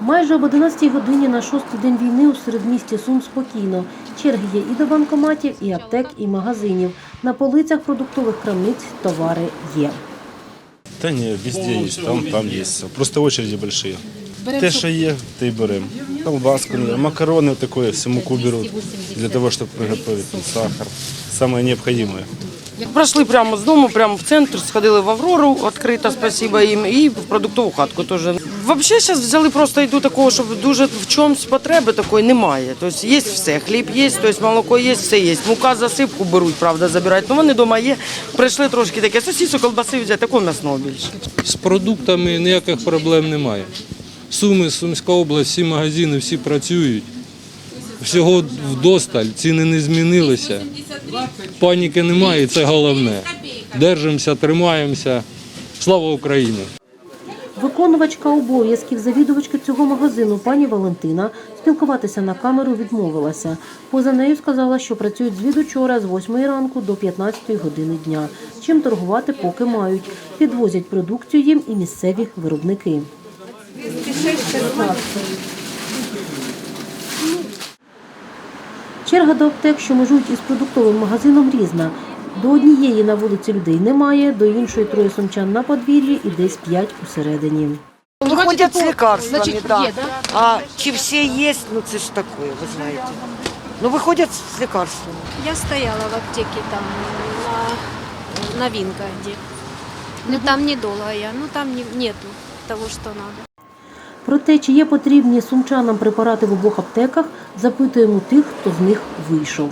Майже об 11 годині на шостий день війни у середмісті Сум спокійно. Черги є і до банкоматів, і аптек, і магазинів. На полицях продуктових крамниць товари є. Та ні, везде є, там, там є. Просто очереди большие. Те, що є, те й беремо. Колбаску, макарони такое, всю муку беруть для того, щоб приготувати сахар. Саме необхідне. Пройшли прямо з дому, прямо в центр, сходили в Аврору, відкрита, спасибо їм, і в продуктову хатку теж. Взагалі зараз взяли просто йду такого, щоб дуже в чомусь потреби такої немає. Тобто є все, хліб є, тобто молоко є, все є. Мука засипку беруть, правда, забирають. Ну вони вдома є. Прийшли трошки таке сосісу, колбаси взяти, такого м'ясного більше. З продуктами ніяких проблем немає. Суми, Сумська область, всі магазини, всі працюють. Всього вдосталь, ціни не змінилися. Паніки немає, це головне. Держимося, тримаємося. Слава Україні! Виконувачка обов'язків завідувачки цього магазину пані Валентина спілкуватися на камеру відмовилася. Поза нею сказала, що працюють звідучора з 8 ранку до 15 години дня. Чим торгувати поки мають. Підвозять продукцію їм і місцеві виробники. Черга до аптек, що межують із продуктовим магазином, різна. До однієї на вулиці людей немає, до іншої троє сумчан на подвір'ї і десь п'ять усередині. Выходят с лекарствами, да. А чи все есть, ну це ж такое, вы знаете. Ну выходят с лекарствами. Я стояла в аптеке там на, на Вингарде. Ну там недолго я, ну там не- нету того, что надо. Про те, чи є потрібні сумчанам препарати в обох аптеках, запитуємо тих, хто з них вийшов.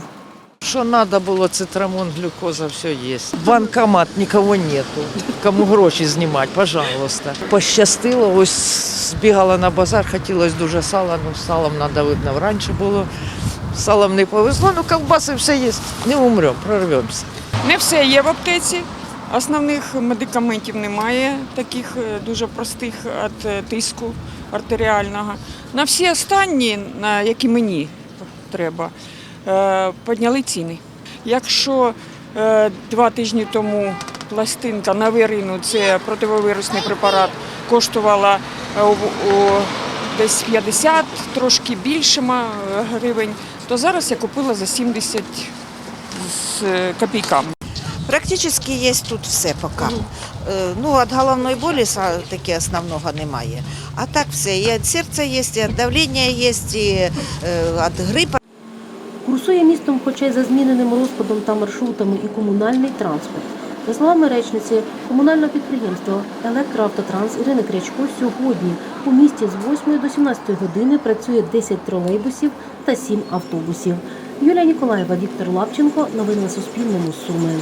Що треба було, цитрамон, глюкоза, все є. Банкомат, нікого нету. Кому гроші знімати, пожалуйста. Пощастило, ось збігала на базар, хотілося дуже сала, ну салом треба, видно, раніше було. Салом не повезло, ну ковбаси все є. Не умремо, прорвемося. Не все є в аптеці. Основних медикаментів немає, таких е, дуже простих від е, тиску артеріального. На всі останні, на які мені треба, е, підняли ціни. Якщо два тижні тому пластинка на вирину, це противовірусний препарат, коштувала десь 50, трошки більше гривень, то зараз я купила за 70 з копійками. Практически є тут все поки. Е, Ну, від головної болі таки основного немає. А так все. І від серця є, і від давлення є, і від грипа. Курсує містом, хоча й за зміненим розкладом та маршрутами і комунальний транспорт. За словами речниці комунального підприємства Електроавтотранс Ірини Крячко, сьогодні у місті з 8 до 17 години працює 10 тролейбусів та 7 автобусів. Юлія Ніколаєва, Віктор Лапченко. Новини на Суспільному. Суми.